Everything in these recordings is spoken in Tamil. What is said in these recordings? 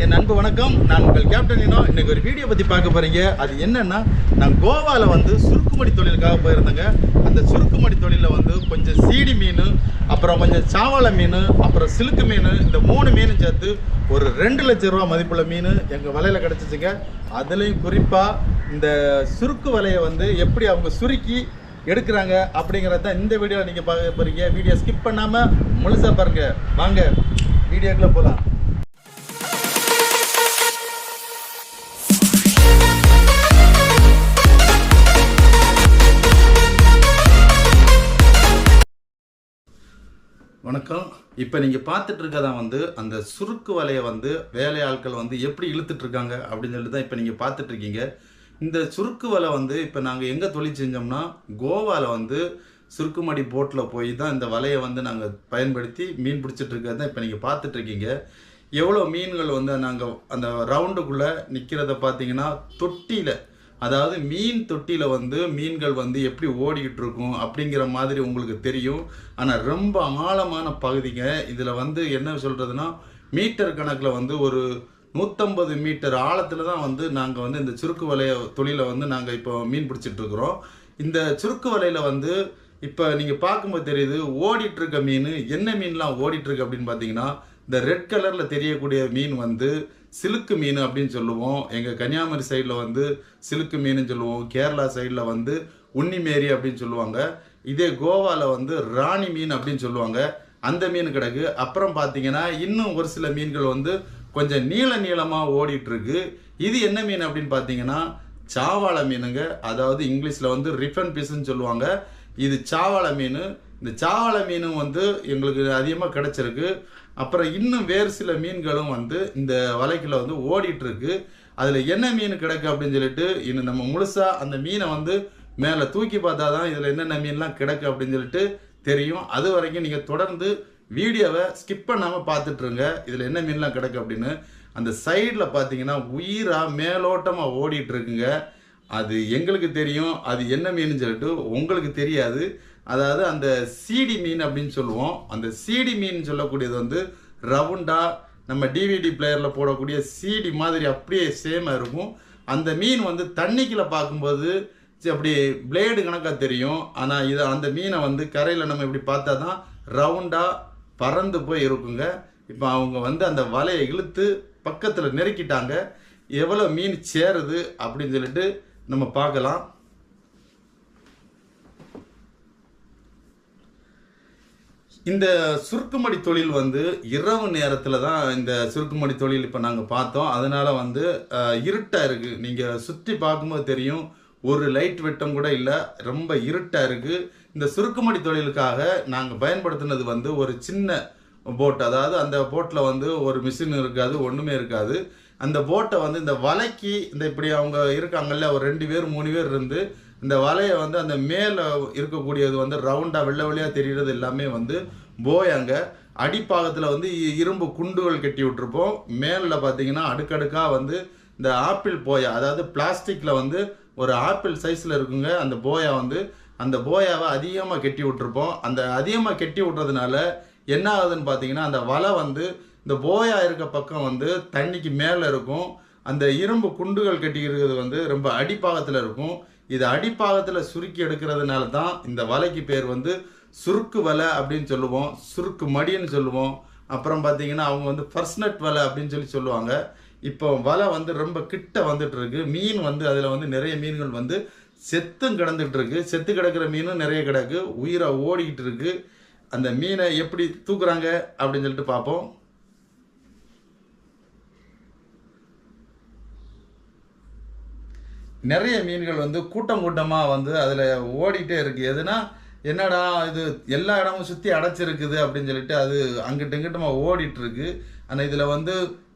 என் அன்பு வணக்கம். நான் உங்கள் கேப்டன் இனோ. இன்றைக்கி ஒரு வீடியோ பற்றி பார்க்க போகிறீங்க அது என்னென்னா நான் கோவாவில் வந்து சுருக்குமடி தொழிலுக்காக போயிருந்தேங்க. அந்த சுருக்குமடி தொழிலில் வந்து கொஞ்சம் சீடி மீன் அப்புறம் கொஞ்சம் சாவள மீன் அப்புறம் சிலுக்கு மீன் இந்த மூணு மீனும் சேர்த்து ஒரு ரெண்டு லட்ச ரூபா மதிப்புள்ள மீன் எங்கள் வலையில் கிடச்சிச்சுங்க. அதுலேயும் குறிப்பாக இந்த சுருக்கு வலையை வந்து எப்படி அவங்க சுருக்கி எடுக்கிறாங்க அப்படிங்கிறத தான் இந்த வீடியோவில் நீங்கள் பார்க்க போகிறீங்க வீடியோ ஸ்கிப் பண்ணாமல் முழுசாக பாருங்கள் வாங்க வீடியோக்குள்ளே போகலாம் வணக்கம். இப்போ நீங்கள் பார்த்துட்டு இருக்கதான் வந்து அந்த சுருக்கு வலையை வந்து வேலையாட்கள் வந்து எப்படி இழுத்துட்டு இருக்காங்க அப்படின்னு சொல்லிட்டு தான் இப்போ நீங்கள் பார்த்துட்டு இருக்கீங்க இந்த சுருக்கு வலை வந்து இப்போ நாங்கள் எங்கே தொழில் செஞ்சோம்னா கோவாவில் வந்து சுருக்குமடி போட்டில் போய் தான் இந்த வலையை வந்து நாங்கள் பயன்படுத்தி மீன் பிடிச்சிட்டு இருக்கிறது தான் இப்போ நீங்கள் பார்த்துட்டு இருக்கீங்க எவ்வளோ மீன்கள் வந்து நாங்கள் அந்த ரவுண்டுக்குள்ளே நிற்கிறத பார்த்தீங்கன்னா தொட்டியில் அதாவது மீன் தொட்டியில் வந்து மீன்கள் வந்து எப்படி ஓடிக்கிட்டு இருக்கும் அப்படிங்கிற மாதிரி உங்களுக்கு தெரியும். ஆனால் ரொம்ப ஆழமான பகுதிங்க. இதில் வந்து என்ன சொல்கிறதுனா மீட்டர் கணக்கில் வந்து ஒரு நூற்றம்பது மீட்டர் ஆழத்தில் தான் வந்து நாங்கள் வந்து இந்த சுருக்கு வலைய தொழிலை வந்து நாங்கள் இப்போ மீன் பிடிச்சிட்டு இருக்கிறோம் இந்த சுருக்கு வலையில் வந்து இப்போ நீங்கள் பார்க்கும்போது தெரியுது ஓடிட்டுருக்க மீன் என்ன மீன்லாம் ஓடிட்டுருக்கு அப்படின்னு பார்த்தீங்கன்னா இந்த ரெட் கலரில் தெரியக்கூடிய மீன் வந்து சிலுக்கு மீன் அப்படின்னு சொல்லுவோம். எங்கள் கன்னியாகுமரி சைடில் வந்து சிலுக்கு மீன் சொல்லுவோம். கேரளா சைடில் வந்து உன்னிமேரி அப்படின்னு சொல்லுவாங்க. இதே கோவாவில் வந்து ராணி மீன் அப்படின்னு சொல்லுவாங்க. அந்த மீன் கிடக்கு. அப்புறம் பார்த்தீங்கன்னா இன்னும் ஒரு சில மீன்கள் வந்து கொஞ்சம் நீள நீளமாக ஓடிட்டுருக்கு. இது என்ன மீன் அப்படின்னு பார்த்தீங்கன்னா சாவாழை மீனுங்க. அதாவது இங்கிலீஷில் வந்து ரிஃபன் பீஸ்ன்னு சொல்லுவாங்க. இது சாவாழை மீன். இந்த சாவாழை மீனும் வந்து எங்களுக்கு அதிகமாக கிடச்சிருக்கு. அப்புறம் இன்னும் வேறு சில மீன்களும் வந்து இந்த வலைக்குள்ள வந்து ஓடிட்டு இருக்கு அதில் என்ன மீன் கிடக்கு அப்படின்னு சொல்லிட்டு இன்னும் நம்ம முழுசாக அந்த மீனை வந்து மேலே தூக்கி பார்த்தா தான் இதில் என்னென்ன மீன்லாம் கிடக்கு அப்படின்னு சொல்லிட்டு தெரியும். அது வரைக்கும் நீங்கள் தொடர்ந்து வீடியோவை ஸ்கிப் பண்ணாமல் பார்த்துட்ருங்க இதில் என்ன மீன்லாம் கிடக்கு அப்படின்னு. அந்த சைடில் பார்த்தீங்கன்னா உயிராக மேலோட்டமாக ஓடிட்டு இருக்குங்க அது எங்களுக்கு தெரியும். அது என்ன மீன் சொல்லிட்டு உங்களுக்கு தெரியாது. அதாவது அந்த சீடி மீன் அப்படின்னு சொல்லுவோம். அந்த சீடி மீன் சொல்லக்கூடியது வந்து ரவுண்டாக நம்ம டிவிடி பிளேயரில் போடக்கூடிய சீடி மாதிரி அப்படியே சேமாக இருக்கும். அந்த மீன் வந்து தண்ணிக்குள்ளே பார்க்கும்போது அப்படி பிளேடு கணக்காக தெரியும். ஆனால் இதை அந்த மீனை வந்து கரையில் நம்ம இப்படி பார்த்தா தான் ரவுண்டாக பறந்து போய் இருக்குங்க. இப்போ அவங்க வந்து அந்த வலையை இழுத்து பக்கத்தில் நெருக்கிட்டாங்க. எவ்வளோ மீன் சேருது அப்படின்னு சொல்லிட்டு நம்ம பார்க்கலாம். இந்த சுருக்குமடி தொழில் வந்து இரவு நேரத்தில் தான் இந்த சுருக்குமடி தொழில் இப்போ நாங்கள் பார்த்தோம். அதனால் வந்து இருட்டாக இருக்குது நீங்கள் சுற்றி பார்க்கும்போது தெரியும் ஒரு லைட் வெட்டம் கூட இல்லை. ரொம்ப இருட்டாக இருக்குது இந்த சுருக்குமடி தொழிலுக்காக நாங்கள் பயன்படுத்தினது வந்து ஒரு சின்ன போட் அதாவது அந்த போட்டில் வந்து ஒரு மிஷின் இருக்காது ஒன்றுமே இருக்காது. அந்த போட்டை வந்து இந்த வலைக்கு இந்த இப்படி அவங்க இருக்காங்கல்ல ஒரு ரெண்டு பேர் மூணு பேர் இருந்து இந்த வலையை வந்து அந்த மேலே இருக்கக்கூடியது வந்து ரவுண்டாக வெள்ளை வெள்ளையாக தெரிகிறது எல்லாமே வந்து போயாங்க அடிப்பாகத்தில் வந்து இரும்பு குண்டுகள் கட்டி விட்டுருப்போம். மேலில் பார்த்தீங்கன்னா அடுக்கடுக்காக வந்து இந்த ஆப்பிள் போயா அதாவது பிளாஸ்டிக்கில் வந்து ஒரு ஆப்பிள் சைஸில் இருக்குங்க அந்த போயா வந்து அந்த போயாவை அதிகமாக கட்டி விட்டுருப்போம். அந்த அதிகமாக கட்டி விட்றதுனால என்ன ஆகுதுன்னு பார்த்தீங்கன்னா அந்த வலை வந்து இந்த போயா இருக்க பக்கம் வந்து தண்ணிக்கு மேலே இருக்கும். அந்த இரும்பு குண்டுகள் கட்டி இருக்கிறது வந்து ரொம்ப அடிப்பாகத்தில் இருக்கும். இது அடிப்பாகத்தில் சுருக்கி எடுக்கிறதுனால தான் இந்த வலைக்கு பேர் வந்து சுருக்கு வலை அப்படின்னு சொல்லுவோம் சுருக்கு மடின்னு சொல்லுவோம். அப்புறம் பார்த்தீங்கன்னா அவங்க வந்து ஃபர்ஸ்ட் வலை அப்படின்னு சொல்லி சொல்லுவாங்க. இப்போ வலை வந்து ரொம்ப கிட்ட வந்துட்டு இருக்கு மீன் வந்து அதில் வந்து நிறைய மீன்கள் வந்து செத்தும் கிடந்துட்டு இருக்கு செத்து கிடக்கிற மீனும் நிறைய கிடக்கு. உயிரை ஓடிக்கிட்டு இருக்கு. அந்த மீனை எப்படி தூக்குறாங்க அப்படின்னு சொல்லிட்டு பார்ப்போம். நிறைய மீன்கள் வந்து கூட்டம் கூட்டமாக வந்து அதில் ஓடிட்டே இருக்குது எதுனா என்னடா இது எல்லா இடமும் சுற்றி அடைச்சிருக்குது அப்படின்னு சொல்லிட்டு அது அங்கிட்டு இங்கிட்டுமா ஓடிட்டுருக்கு. ஆனால் இதில் வந்து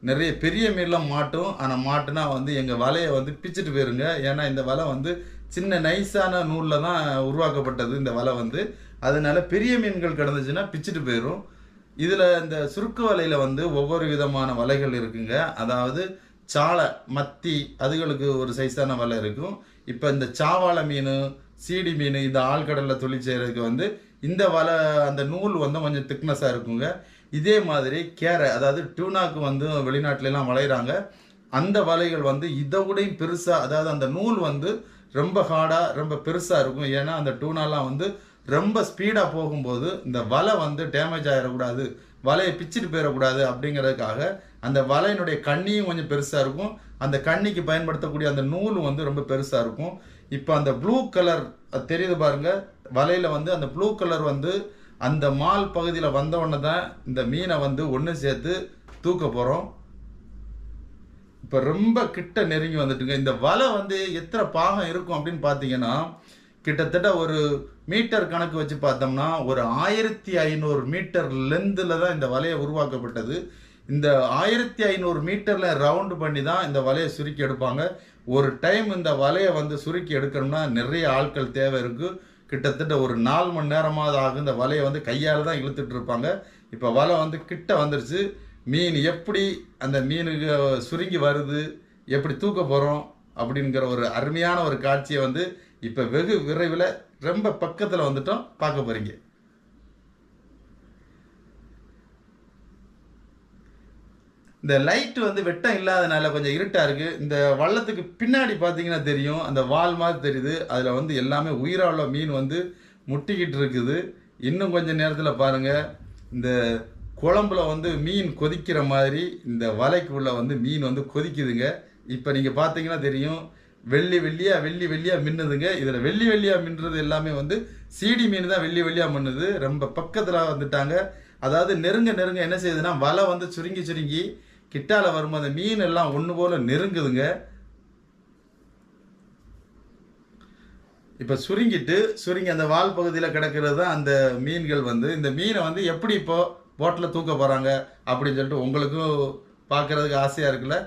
நிறைய பெரிய மீன்லாம் மாட்டும். ஆனால் மாட்டுனா வந்து எங்கள் வலையை வந்து பிச்சுட்டு போயிருங்க. ஏன்னா இந்த வலை வந்து சின்ன நைஸான நூலில் தான் உருவாக்கப்பட்டது இந்த வலை வந்து. அதனால பெரிய மீன்கள் கிடந்துச்சுன்னா பிச்சுட்டு போயிடும் இதில் இந்த சுருக்கு வலையில் வந்து ஒவ்வொரு விதமான வலைகள் இருக்குங்க. அதாவது சாலை மத்தி அதுகளுக்கு ஒரு சைஸான வலை இருக்கும். இப்போ இந்த சாவாழை மீன் சீடி மீன் இந்த ஆழ்கடலில் தொழில் செய்கிறதுக்கு வந்து இந்த வலை அந்த நூல் வந்து கொஞ்சம் திக்னஸாக இருக்குங்க. இதே மாதிரி கேரை அதாவது டூனாக்கு வந்து வெளிநாட்டிலலாம் வளையிறாங்க. அந்த வலைகள் வந்து இதை விடையும் பெருசாக அதாவது அந்த நூல் வந்து ரொம்ப ஹார்டாக ரொம்ப பெருசாக இருக்கும். ஏன்னா அந்த டூனாலாம் வந்து ரொம்ப ஸ்பீடாக போகும்போது இந்த வலை வந்து டேமேஜ் ஆகிடக்கூடாது வலையை பிச்சுட்டு போயிடக்கூடாது அப்படிங்கிறதுக்காக அந்த வலையினுடைய கண்ணியும் கொஞ்சம் பெருசாக இருக்கும். அந்த கண்ணிக்கு பயன்படுத்தக்கூடிய அந்த நூலும் வந்து ரொம்ப பெருசாக இருக்கும். இப்போ அந்த ப்ளூ கலர் தெரியுது பாருங்க. வலையில் வந்து அந்த ப்ளூ கலர் வந்து அந்த மால் பகுதியில் வந்தவுடனே தான் இந்த மீனை வந்து ஒன்று சேர்த்து தூக்க போகிறோம் இப்போ ரொம்ப கிட்ட நெருங்கி வந்துட்டுங்க. இந்த வலை வந்து எத்தனை பாகம் இருக்கும் அப்படின்னு பார்த்தீங்கன்னா கிட்டத்தட்ட ஒரு மீட்டர் கணக்கு வச்சு பார்த்தோம்னா ஒரு ஆயிரத்தி ஐநூறு மீட்டர் லென்த்தில் தான் இந்த வலையை உருவாக்கப்பட்டது. இந்த ஆயிரத்தி ஐநூறு மீட்டரில் ரவுண்டு பண்ணி தான் இந்த வலையை சுருக்கி எடுப்பாங்க. ஒரு டைம் இந்த வலையை வந்து சுருக்கி எடுக்கணும்னா நிறைய ஆட்கள் தேவை இருக்குது கிட்டத்தட்ட ஒரு நாலு மணி நேரமாவது ஆகும் இந்த வலையை வந்து கையால் தான் இழுத்துட்டு இருப்பாங்க. இப்போ வலை வந்து கிட்ட வந்துருச்சு. மீன் எப்படி அந்த மீனுக்கு சுருங்கி வருது எப்படி தூக்க போகிறோம் அப்படிங்கிற ஒரு அருமையான ஒரு காட்சியை வந்து இப்போ வெகு விரைவில் ரொம்ப பக்கத்தில் வந்துட்டோம் பார்க்க போகிறீங்க இந்த லைட் வந்து வெட்டம் இல்லாதனால கொஞ்சம் இருட்டாக இருக்குது இந்த வள்ளத்துக்கு பின்னாடி பார்த்தீங்கன்னா தெரியும் அந்த வால் மாதிரி தெரியுது. அதில் வந்து எல்லாமே உயிராக உள்ள மீன் வந்து முட்டிக்கிட்டு இருக்குது. இன்னும் கொஞ்சம் நேரத்தில் பாருங்கள் இந்த குழம்புல வந்து மீன் கொதிக்கிற மாதிரி இந்த வலைக்குள்ளே வந்து மீன் வந்து கொதிக்குதுங்க. இப்போ நீங்கள் பார்த்தீங்கன்னா தெரியும் வெள்ளி வெள்ளியா வெள்ளி வெள்ளியா மின்னுதுங்க. இதில் வெள்ளி வெள்ளியா மின்னுறது எல்லாமே வந்து சீடி மீன் தான் வெள்ளி வெள்ளியா மின்னுது. ரொம்ப பக்கத்தில் வந்துட்டாங்க. அதாவது நெருங்க நெருங்க என்ன செய்யுதுன்னா வலை வந்து சுருங்கி சுருங்கி கிட்டால வரும்போது அந்த மீன் எல்லாம் ஒன்று போல நெருங்குதுங்க. இப்போ சுருங்கிட்டு சுருங்கி அந்த வால் பகுதியில் கிடக்கிறது தான் அந்த மீன்கள் வந்து. இந்த மீனை வந்து எப்படி இப்போ போட்டில் தூக்க போகிறாங்க அப்படின்னு சொல்லிட்டு உங்களுக்கும் பார்க்கறதுக்கு ஆசையாக இருக்குல்ல.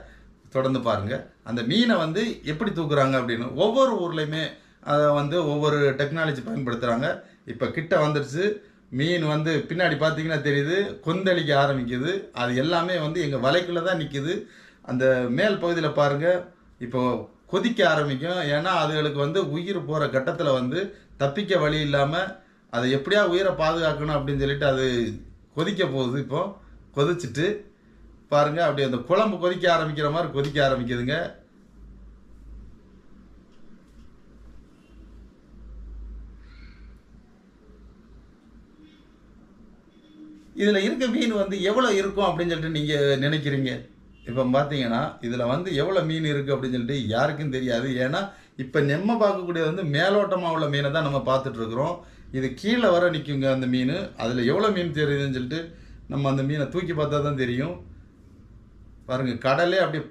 தொடர்ந்து பாருங்கள் அந்த மீனை வந்து எப்படி தூக்குறாங்க அப்படின்னு ஒவ்வொரு ஊர்லேயுமே அதை வந்து ஒவ்வொரு டெக்னாலஜி பயன்படுத்துகிறாங்க இப்போ கிட்ட வந்துடுச்சு மீன் வந்து பின்னாடி பார்த்தீங்கன்னா தெரியுது கொந்தளிக்க ஆரம்பிக்குது. அது எல்லாமே வந்து எங்கள் வலைக்குள்ளே தான் நிற்கிது அந்த மேல் பகுதியில் பாருங்கள் இப்போ கொதிக்க ஆரம்பிக்கும். ஏன்னா அதுகளுக்கு வந்து உயிர் போகிற கட்டத்தில் வந்து தப்பிக்க வழி இல்லாமல் அதை எப்படியா உயிரை பாதுகாக்கணும் அப்படின்னு சொல்லிட்டு அது கொதிக்க போகுது இப்போ. கொதிச்சுட்டு பாருங்க அப்படி அந்த குழம்பு கொதிக்க ஆரம்பிக்கிற மாதிரி கொதிக்க ஆரம்பிக்குதுங்க. இதில் இருக்க மீன் வந்து எவ்வளோ இருக்கும் அப்படின்னு சொல்லிட்டு நீங்கள் நினைக்கிறீங்க? இப்போ பார்த்தீங்கன்னா இதில் வந்து எவ்வளோ மீன் இருக்குது அப்படின்னு சொல்லிட்டு யாருக்கும் தெரியாது. ஏன்னா இப்போ நெம்ம பார்க்கக்கூடியது வந்து மேலோட்டமாக உள்ள மீனை தான் நம்ம பார்த்துட்ருக்குறோம் இது கீழே வர நிற்குங்க அந்த மீன். அதில் எவ்வளோ மீன் தெரியுதுன்னு சொல்லிட்டு நம்ம அந்த மீனை தூக்கி பார்த்தா தான் தெரியும். பாருங்க கடலே அப்படியே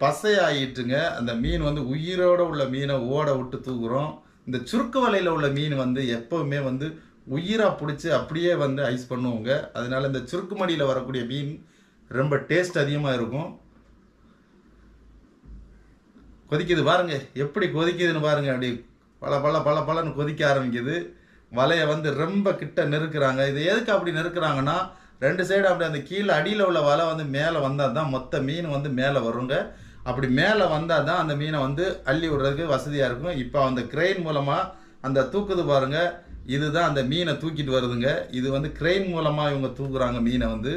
ஆகிட்டுங்க அந்த மீன் வந்து உயிரோட உள்ள மீனை ஓட விட்டு தூக்குறோம். இந்த சுருக்கு வலையில் உள்ள மீன் வந்து எப்போவுமே வந்து உயிராக பிடிச்சி அப்படியே வந்து ஐஸ் பண்ணுவோங்க. அதனால இந்த சுருக்கு மடியில் வரக்கூடிய மீன் ரொம்ப டேஸ்ட் அதிகமாக இருக்கும். கொதிக்குது பாருங்க எப்படி கொதிக்குதுன்னு பாருங்க அப்படி பல பல பல பலன்னு கொதிக்க ஆரம்பிக்குது. வலையை வந்து ரொம்ப கிட்ட நெருக்குறாங்க. இது எதுக்கு அப்படி நெருக்கிறாங்கன்னா ரெண்டு சைடு அப்படி அந்த கீழே அடியில் உள்ள வலை வந்து மேலே வந்தால் தான் மொத்த மீன் வந்து மேலே வருங்க. அப்படி மேலே வந்தால் தான் அந்த மீனை வந்து அள்ளி விடுறதுக்கு வசதியாக இருக்கும். இப்போ அந்த கிரெயின் மூலமாக அந்த தூக்குது பாருங்க. இதுதான் அந்த மீனை தூக்கிட்டு வருதுங்க. இது வந்து கிரெயின் மூலமாக இவங்க தூக்குறாங்க மீனை வந்து.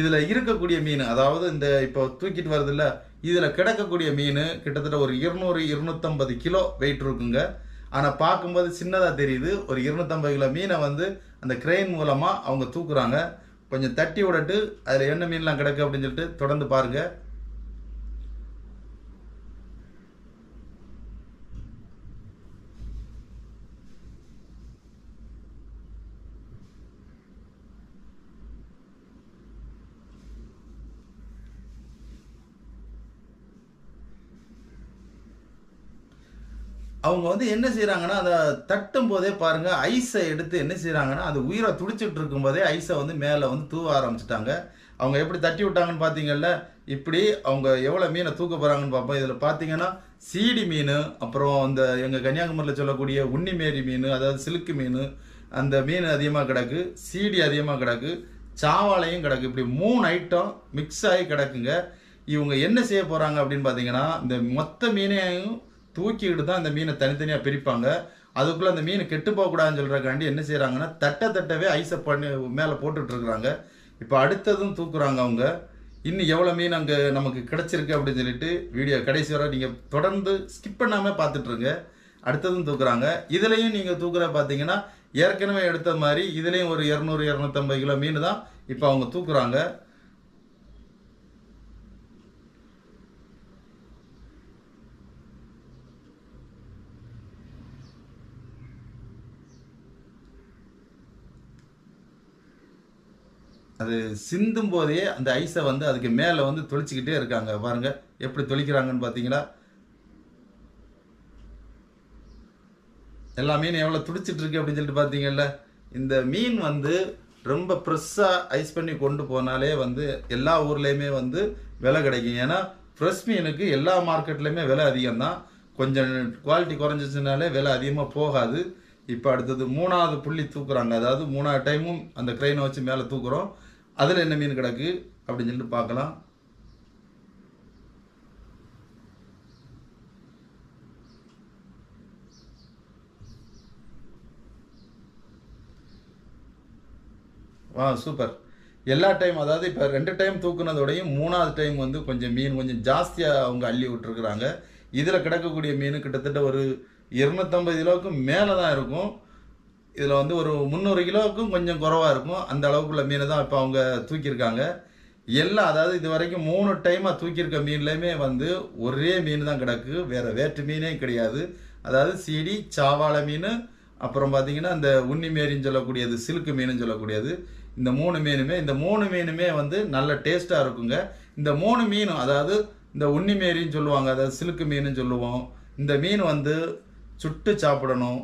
இதில் இருக்கக்கூடிய மீன் அதாவது இந்த இப்போ தூக்கிட்டு வரதில்ல இதில் கிடக்கக்கூடிய மீன் கிட்டத்தட்ட ஒரு இருநூறு இருநூத்தம்பது கிலோ வெயிட் இருக்குங்க. ஆனால் பார்க்கும்போது சின்னதாக தெரியுது. ஒரு இருநூத்தம்பது கிலோ மீனை வந்து அந்த கிரெயின் மூலமாக அவங்க தூக்குறாங்க. கொஞ்சம் தட்டி விடட்டு அதில் என்ன மீன்லாம் கிடக்கு அப்படின்னு சொல்லிட்டு தொடர்ந்து பாருங்கள் அவங்க வந்து என்ன செய்கிறாங்கன்னா அதை தட்டும் போதே பாருங்க ஐஸை எடுத்து என்ன செய்கிறாங்கன்னா அது உயிரை துடிச்சிட்டு இருக்கும்போதே ஐஸை வந்து மேலே வந்து தூவ ஆரம்பிச்சிட்டாங்க. அவங்க எப்படி தட்டி விட்டாங்கன்னு பார்த்தீங்கல்ல இப்படி அவங்க எவ்வளோ மீனை தூக்க போகிறாங்கன்னு பார்ப்போம் இதில் பார்த்தீங்கன்னா சீடி மீன் அப்புறம் அந்த எங்கள் கன்னியாகுமரியில் சொல்லக்கூடிய உன்னிமேரி மீன் அதாவது சிலுக்கு மீன் அந்த மீன் அதிகமாக கிடக்கு சீடி அதிகமாக கிடக்கு சாவாலையும் கிடக்கு. இப்படி மூணு ஐட்டம் மிக்ஸ் ஆகி கிடக்குங்க. இவங்க என்ன செய்ய போகிறாங்க அப்படின்னு பார்த்தீங்கன்னா இந்த மொத்த மீனையும் தூக்கிக்கிட்டு தான் அந்த மீனை தனித்தனியாக பிரிப்பாங்க. அதுக்குள்ளே அந்த மீன் கெட்டு போகக்கூடாதுன்னு சொல்கிறக்காண்டி என்ன செய்கிறாங்கன்னா தட்ட தட்டவே ஐஸை பண்ணி மேலே போட்டுட்ருக்குறாங்க. இப்போ அடுத்ததும் தூக்குறாங்க அவங்க. இன்னும் எவ்வளோ மீன் அங்கே நமக்கு கிடச்சிருக்கு அப்படின்னு சொல்லிட்டு வீடியோ கடைசி வர நீங்கள் தொடர்ந்து ஸ்கிப் பண்ணாமல் பார்த்துட்ருங்க. அடுத்ததும் தூக்குறாங்க. இதுலேயும் நீங்கள் தூக்குற பார்த்தீங்கன்னா ஏற்கனவே எடுத்த மாதிரி இதுலேயும் ஒரு இரநூறு இரநூத்தம்பது கிலோ மீன் தான் இப்போ அவங்க தூக்குறாங்க. அது சிந்தும் போதே அந்த ஐஸை வந்து அதுக்கு மேலே வந்து தொளிச்சிக்கிட்டே இருக்காங்க. பாருங்கள் எப்படி தொளிக்கிறாங்கன்னு பார்த்தீங்களா எல்லா மீன் எவ்வளோ துடிச்சிட்ருக்கு அப்படின்னு சொல்லிட்டு பார்த்தீங்கல்ல இந்த மீன் வந்து ரொம்ப ஃப்ரெஷ்ஷாக ஐஸ் பண்ணி கொண்டு போனாலே வந்து எல்லா ஊர்லேயுமே வந்து விலை கிடைக்கும். ஏன்னா ஃப்ரெஷ் மீனுக்கு எல்லா மார்க்கெட்லேயுமே விலை அதிகம் தான் கொஞ்சம் குவாலிட்டி குறைஞ்சிச்சுனாலே விலை அதிகமாக போகாது. இப்போ அடுத்தது மூணாவது புள்ளி தூக்குறாங்க. அதாவது மூணாவது டைமும் அந்த க்ரெயினை வச்சு மேலே தூக்குறோம். அதில் என்ன மீன் கிடக்கு அப்படின்னு சொல்லிட்டு பார்க்கலாம். வா சூப்பர். எல்லா டைம் அதாவது இப்போ ரெண்டு டைம் தூக்குனதோடையும் மூணாவது டைம் வந்து கொஞ்சம் மீன் கொஞ்சம் ஜாஸ்தியாக அவங்க அள்ளி விட்டுருக்குறாங்க. இதில் கிடக்கக்கூடிய மீன் கிட்டத்தட்ட ஒரு இருநூத்தம்பது கிலோவுக்கு மேலே தான் இருக்கும். இதில் வந்து ஒரு முந்நூறு கிலோவுக்கும் கொஞ்சம் குறவாக இருக்கும். அந்த அளவுக்குள்ள மீன் தான் இப்போ அவங்க தூக்கியிருக்காங்க. எல்லாம் அதாவது இது வரைக்கும் மூணு டைமாக தூக்கியிருக்க மீன்லையுமே வந்து ஒரே மீன் தான் கிடக்கு. வேறு வேற்று மீனே கிடையாது. அதாவது சீடி சாவாழை மீன் அப்புறம் பார்த்தீங்கன்னா இந்த உன்னி மேரின்னு சொல்லக்கூடியது சிலுக்கு மீனுன்னு சொல்லக்கூடியது. இந்த மூணு மீனுமே இந்த மூணு மீனுமே வந்து நல்ல டேஸ்ட்டாக இருக்குங்க. இந்த மூணு மீனும் அதாவது இந்த உன்னி மேரின்னு சொல்லுவாங்க அதாவது சிலுக்கு மீனுன்னு சொல்லுவோம். இந்த மீன் வந்து சுட்டு சாப்பிடணும்.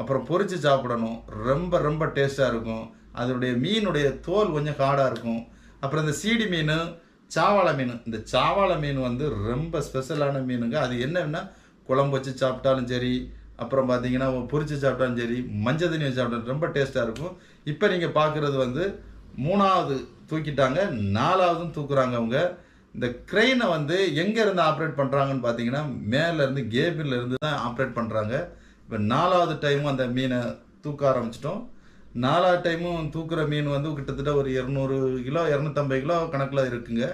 அப்புறம் பொரிச்சு சாப்பிடணும். ரொம்ப ரொம்ப டேஸ்ட்டாக இருக்கும். அதனுடைய மீனுடைய தோல் கொஞ்சம் ஹார்டாக இருக்கும். அப்புறம் இந்த சீடி மீன் சாவாழை மீன். இந்த சாவாழை மீன் வந்து ரொம்ப ஸ்பெஷலான மீனுங்க. அது என்னன்னா குழம்பு வச்சு சாப்பிட்டாலும் சரி அப்புறம் பார்த்தீங்கன்னா பொரிச்சு சாப்பிட்டாலும் சரி மஞ்சள் தண்ணி வச்சு சாப்பிட்டாலும் ரொம்ப டேஸ்ட்டாக இருக்கும். இப்போ நீங்கள் பார்க்குறது வந்து மூணாவது தூக்கிட்டாங்க நாலாவதும் தூக்குறாங்க அவங்க. இந்த க்ரெயினை வந்து எங்கேருந்து ஆப்ரேட் பண்ணுறாங்கன்னு பார்த்தீங்கன்னா மேலேருந்து கேபிளில் தான் ஆப்ரேட் பண்ணுறாங்க இப்போ நாலாவது டைமும் அந்த மீனை தூக்க ஆரம்பிச்சிட்டோம். நாலாவது டைமும் தூக்குற மீன் வந்து கிட்டத்தட்ட ஒரு இரநூறு கிலோ இரநூத்தம்பது கிலோ கணக்கில் இருக்குங்க.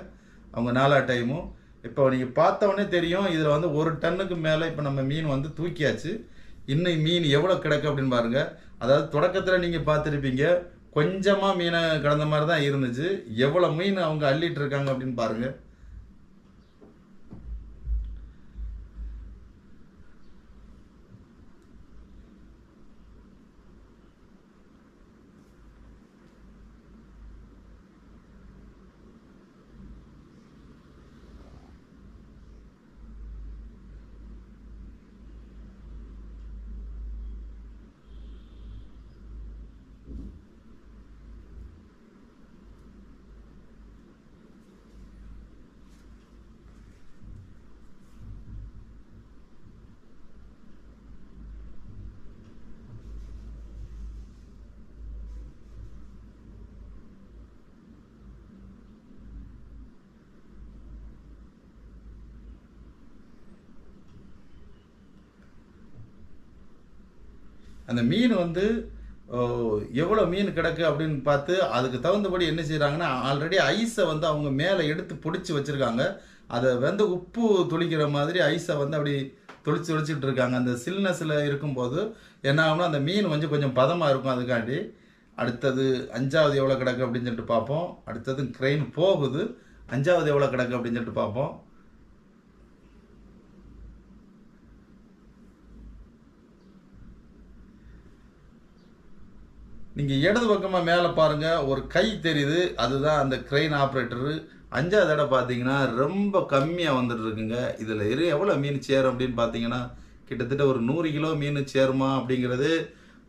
அவங்க நாலாவது டைமும் இப்போ நீங்கள் பார்த்தவொடனே தெரியும் இதில் வந்து ஒரு டன்னுக்கு மேலே இப்போ நம்ம மீன் வந்து தூக்கியாச்சு. இன்னும் மீன் எவ்வளோ கிடக்கு அப்படின்னு பாருங்கள் அதாவது தொடக்கத்தில் நீங்கள் பார்த்துருப்பீங்க கொஞ்சமாக மீனை கிடந்த மாதிரி தான் இருந்துச்சு. எவ்வளோ மீன் அவங்க அள்ளிட்டு இருக்காங்க அப்படின்னு பாருங்கள் அந்த மீன் வந்து எவ்வளோ மீன் கிடக்கு அப்படின்னு பார்த்து அதுக்கு தகுந்தபடி என்ன செய்கிறாங்கன்னா ஆல்ரெடி ஐஸை வந்து அவங்க மேலே எடுத்து பிடிச்சி வச்சுருக்காங்க. அதை வந்து உப்பு துளிக்கிற மாதிரி ஐஸை வந்து அப்படி துளிச்சு துளிச்சிட்டு இருக்காங்க. அந்த சில்னஸில் இருக்கும்போது என்ன ஆகும்னா அந்த மீன் கொஞ்சம் கொஞ்சம் பதமாக இருக்கும் அதுக்காண்டி. அடுத்தது அஞ்சாவது எவ்வளோ கிடக்கு அப்படின்னு சொல்லிட்டு பார்ப்போம். அடுத்தது க்ரெயின் போகுது. அஞ்சாவது எவ்வளோ கிடக்கு அப்படின்னு சொல்லிட்டு பார்ப்போம். நீங்கள் இடது பக்கமாக மேலே பாருங்கள் ஒரு கை தெரியுது அதுதான் அந்த க்ரெயின் ஆப்ரேட்டரு அஞ்சாவது தடவை பார்த்தீங்கன்னா ரொம்ப கம்மியாக வந்துட்டு இருக்குங்க. இதில் இரு எவ்வளோ மீன் சேரும் அப்படின்னு பார்த்தீங்கன்னா கிட்டத்தட்ட ஒரு நூறு கிலோ மீன் சேருமா அப்படிங்கிறது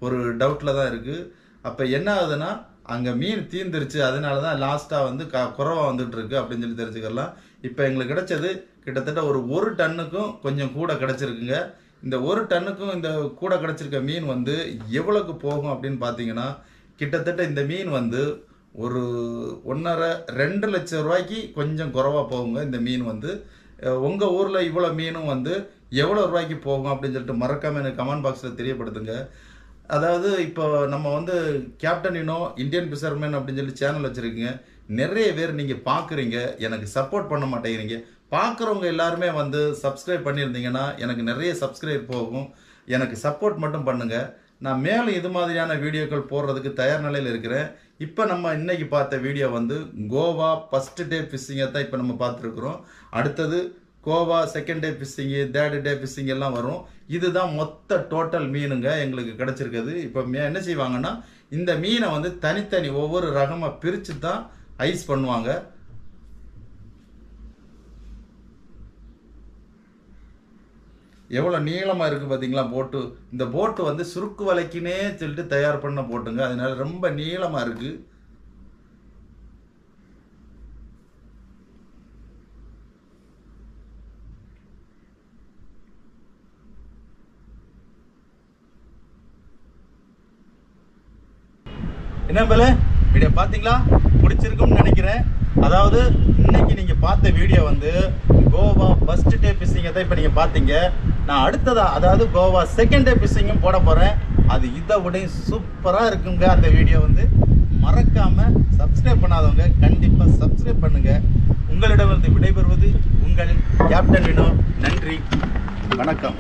ஒரு டவுட்டில் தான் இருக்குது அப்போ என்ன ஆகுதுன்னா அங்கே மீன் தீந்துருச்சு அதனால தான் லாஸ்ட்டாக வந்து க குறவாக வந்துட்டு இருக்கு அப்படின்னு சொல்லி தெரிஞ்சுக்கலாம். இப்போ எங்களுக்கு கிடைச்சது கிட்டத்தட்ட ஒரு ஒரு டன்னுக்கும் கொஞ்சம் கூட கிடச்சிருக்குங்க. இந்த ஒரு டன்னுக்கும் இந்த கூட கிடச்சிருக்க மீன் வந்து எவ்வளோக்கு போகும் அப்படின்னு பார்த்தீங்கன்னா கிட்டத்தட்ட இந்த மீன் வந்து ஒரு ஒன்றரை ரெண்டு லட்சம் ரூபாய்க்கு கொஞ்சம் குறைவாக போகுங்க. இந்த மீன் வந்து உங்கள் ஊரில் இவ்வளோ மீனும் வந்து எவ்வளோ ரூபாய்க்கு போகும் அப்படின்னு சொல்லிட்டு மறக்காமல் எனக்கு கமெண்ட் பாக்ஸில் தெரியப்படுத்துங்க. அதாவது இப்போ நம்ம வந்து கேப்டன் யூனோ இந்தியன் பிசர்மேன் அப்படின்னு சொல்லி சேனல் வச்சுருக்கீங்க. நிறைய பேர் நீங்கள் பார்க்குறீங்க எனக்கு சப்போர்ட் பண்ண மாட்டேங்கிறீங்க. பார்க்குறவங்க எல்லாருமே வந்து சப்ஸ்கிரைப் பண்ணியிருந்தீங்கன்னா எனக்கு நிறைய சப்ஸ்கிரைப் போகும். எனக்கு சப்போர்ட் மட்டும் பண்ணுங்கள் நான் மேலும் இது மாதிரியான வீடியோக்கள் போடுறதுக்கு தயார் நிலையில் இருக்கிறேன். இப்போ நம்ம இன்றைக்கி பார்த்த வீடியோ வந்து கோவா ஃபஸ்ட்டு டே ஃபிஷ்ஷிங்கை தான் இப்போ நம்ம பார்த்துருக்குறோம். அடுத்தது Goa second day fishing third day fishing எல்லாம் வரும். இதுதான் மொத்த டோட்டல் மீனுங்க எங்களுக்கு கிடச்சிருக்குது. இப்போ மீ என்ன செய்வாங்கன்னா இந்த மீனை வந்து தனித்தனி ஒவ்வொரு ரகமாக பிரித்து தான் ஐஸ் பண்ணுவாங்க. எவ்வளோ நீளமாக இருக்குது பார்த்தீங்களா போட்டு இந்த போட்டு வந்து சுருக்கு வலைக்குன்னே சொல்லிட்டு தயார் பண்ண போட்டுங்க அதனால ரொம்ப நீளமாக இருக்குது என்ன பேல? வீடியோ பார்த்தீங்களா பிடிச்சிருக்கும்னு நினைக்கிறேன். அதாவது இன்னைக்கு நீங்கள் பார்த்த வீடியோ வந்து கோவா ஃபர்ஸ்ட் டே ஃபிஷிங்கை தான் இப்போ நீங்கள் பார்த்தீங்க. நான் அடுத்ததாக அதாவது கோவா செகண்ட் டே ஃபிஷிங்கும் போட போகிறேன் அது இதை விட சூப்பராக இருக்குங்க அந்த வீடியோ வந்து. மறக்காமல் சப்ஸ்கிரைப் பண்ணாதவங்க கண்டிப்பாக சப்ஸ்கிரைப் பண்ணுங்கள் உங்களிடமிருந்து விடைபெறுவது உங்கள் கேப்டன் வினோ நன்றி. வணக்கம்.